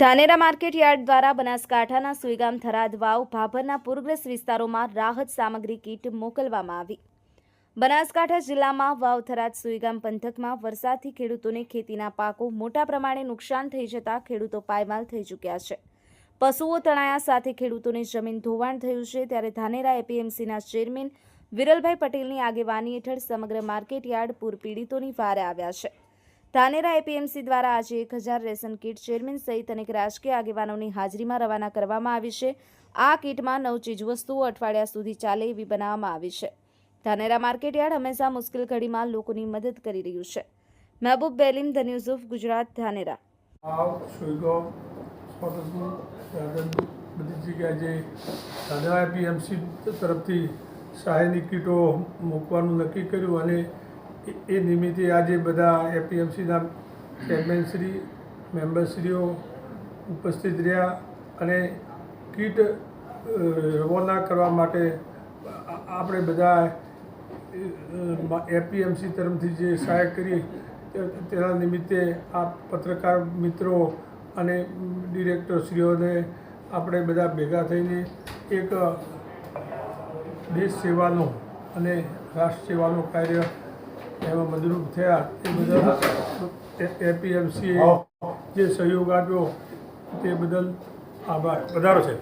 Dhanera market yard દ્વારા બનાસકાંઠાના સુઈગામ થરાદ વાવ ભાભરના પૂરગ્રસ્ત વિસ્તારોમાં રાહત સામગ્રી કીટ મોકલવામાં આવી. બનાસકાંઠા જિલ્લામાં વાવ, થરાદ, સુઈગામ પંથકમાં વરસાદથી ખેડૂતોને ખેતીના પાકો મોટા પ્રમાણે નુકસાન થઈ જતા ખેડૂતો પાયમાલ થઈ ચૂક્યા છે. પશુઓ તણાયા સાથે ખેડૂતોને જમીન ધોવાણ થયું છે ત્યારે ધાનેરા એપીએમસીના ચેરમેન વિરલભાઈ પટેલની આગેવાની હેઠળ સમગ્ર માર્કેટ યાર્ડ પૂર પીડિતોની વારે આવ્યા છે. ધાનેરા એપીએમસી દ્વારા આજે એક હજાર રેશન કીટ ચેરમેન સહિત અનેક રાજકીય આગેવાનોની હાજરીમાં રવાના કરવામાં આવી છે. આ કીટમાં નવ ચીજવસ્તુઓ અઠવાડિયા સુધી ચાલે એવી બનાવવામાં આવી છે. ધાનેરા માર્કેટ યાર્ડ હંમેશા મુશ્કેલ ઘડીમાં લોકોની મદદ કરી રહ્યું છે. Mehboob Belim, the news Gujarat, Dhanera. બધી જગ્યાએ જે ધાનેરા એપીએમસી તરફથી સહાયની કીટો મૂકવાનું નક્કી કર્યું અને એ- નિમિત્તે આજે બધા એપીએમસીના ચેરમેનશ્રી મેમ્બરશ્રીઓ ઉપસ્થિત રહ્યા અને કીટ રવાના કરવા માટે આપણે બધા એપીએમસી તરફથી જે સહાય કરી તેના નિમિત્તે આ પત્રકાર મિત્રો અને ડિરેક્ટરશ્રીઓને આપણે બધા ભેગા થઈને એક દેશ સેવાનો અને રાષ્ટ્ર સેવાનું કાર્ય એમાં મદરૂપ થયા એ બદલ એપીએમસીએ જે સહયોગ આપ્યો તે બદલ આભાર. વધારો છે.